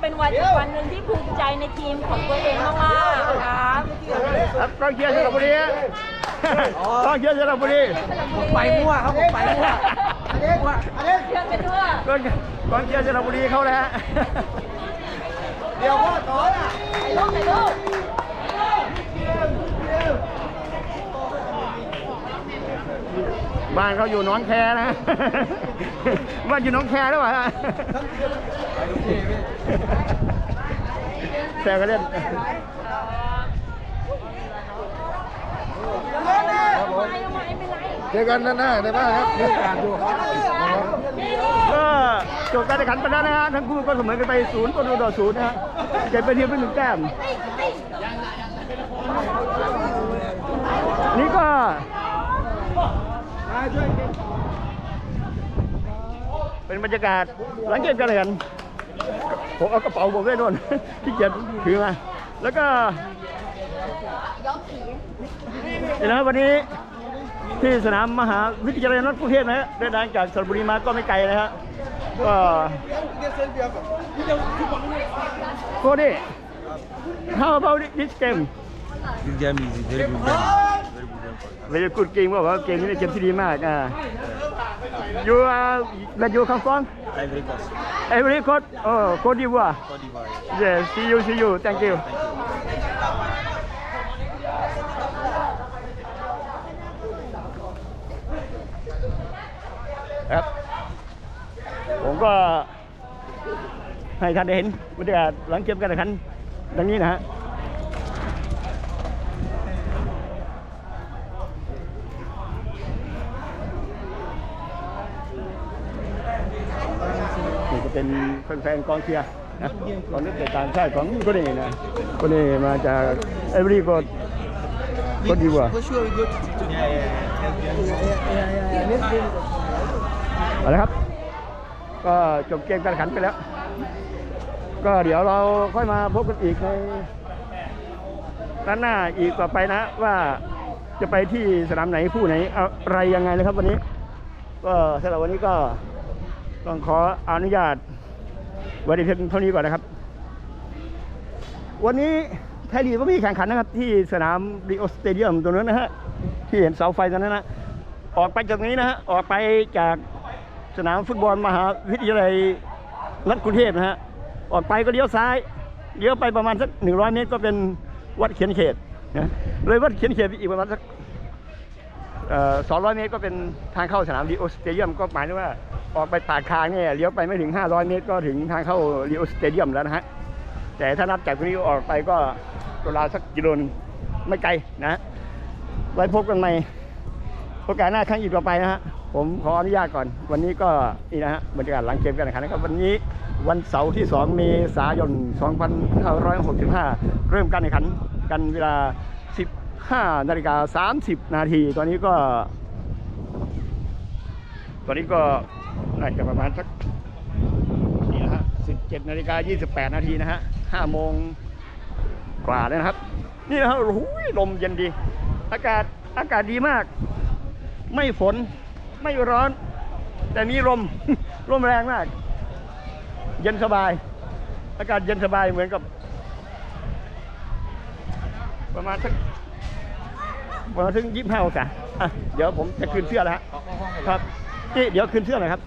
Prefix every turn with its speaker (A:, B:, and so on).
A: เป็นวันอีกวันหนึ่งที่ภูมิใจในทีมของตัวเองมากๆครับ
B: ครับกองเชียร์สระบุรีฮะกองเชียร์สระบุรี
C: ไปมั่วครับผมไปมั่วมั่ว
A: เชื่อกันด้วย
B: กองกองเชียร์สระบุรีเขาเลยฮะ
C: เดี๋ยวพ่อต่อน่ะ
A: ถ่ายรูปถ่ายรูป
B: บ้านเขาอยู่หนองแคนะ บ้านอยู่หนองแคหรือเปล่าฮะแซวกันเล่น
D: เจอกันด้านหน้าในบ้านครับเรื่องการดู
B: ก็จบการแข่งขันไปแล้วนะฮะทั้งคู่ก็เสมอกันไปศูนย์ประตูต่อศูนย์นะฮะเก็บไปเทียบเป็นหนึ่งแต้มนี่ก็ เป็นบรรยากาศหลังเกมกันเลยกันผมเอากระเป๋าผมด้วยนนที่เกียจถือมา แล้วก็เดี๋ยวนะวันนี้ที่สนามมหาวิทยาลัยนนทกรุงเทพนะฮะเดินทางจากสระบุรีมาก็ไม่ไกลนะฮะก็โคดี้ how about this game
E: This game is very good game. Very good game.
B: เวลากูดเกมก็บอกว่าเกมนี้เป็นเกมที่ดีมากอ่า you are where you come from
E: Ivory Coast.
B: Ivory Coast oh Cote d'Ivoire
E: Cote d'Ivoire.
B: yes see you see you thank you ครับ ผมก็ให้ท่านได้เห็นบรรยากาศหลังเกมการแข่งขันดังนี้นะฮะ เป็นแฟนๆกองเชียร์นะกองนักเตะต่างชาติของคนนี้นะคนนี้มาจากเอเวอรี่ก็ก็ดีกว่าเอาละครับ ก็จบเกมการแข่งขันไปแล้ว ก็เดี๋ยวเราค่อยมาพบกันอีกในด้านหน้าอีกต่อไปนะว่าจะไปที่สนามไหนผู้ไหนอะไรยังไงนะครับวันนี้ ก็สำหรับวันนี้ก็ ต้องขออนุญาตไวันนี้เพียงเท่านี้ก่อนนะครับ วันนี้ไทยลีกก็มีแข่งขันนะครับ ที่สนามรีโอสเตเดียมตรงนั้นนะฮะที่เห็นเสาไฟตรงนั้นนะออกไปจากนี้นะฮะออกไปจากสนามฟุตบอลมหาวิทยาลัยรัฐกรุงเทพนะฮะออกไปก็เลี้ยวซ้ายเลี้ยวไปประมาณสักหนึ่งร้อยเมตรก็เป็นวัดเขียนเขตนะเลยวัดเขียนเขตอีกประมาณสักสองร้อยเมตรก็เป็นทางเข้าสนามรีโอสเตเดียมก็หมายถึงว่า ออกไปปากทางเนี่ยเลี้ยวไปไม่ถึง 500 เมตร ก็ถึงทางเข้ารีโอสเตเดียมแล้วนะฮะ แต่ถ้านับจากตรงนี้ออกไปก็ราวๆสักกิโลนไม่ไกลนะไว้พบกันใหม่โอกาสหน้าครั้งอีกต่อไปนะฮะ ผมขออนุญาตก่อน วันนี้ก็นี่นะฮะบรรยากาศหลังเกมกันนะครับ วันนี้วันเสาร์ที่ 2 เมษายน 2565 เริ่มการแข่งขันกันเวลา 15 นาฬิกา 30 นาที ตอนนี้ก็ ตอนนี้ก็ น่าจะประมาณสักนี่นะฮะ17นาฬิกา28นาทีนะฮะ5โมงกว่าแล้วนะครับ นี่นะฮะโอ้โหลมเย็นดี อากาศอากาศดีมาก ไม่ฝนไม่ร้อน แต่มีลมลมแรงมาก เย็นสบาย อากาศเย็นสบายเหมือนกับ ประมาณสักประมาณถึงยี่สิบห้าองศาอะเดี๋ยวผมจะคืนเสื้อแล้วครับ เดี๋ยวคืนเสื้อหน่อยครับ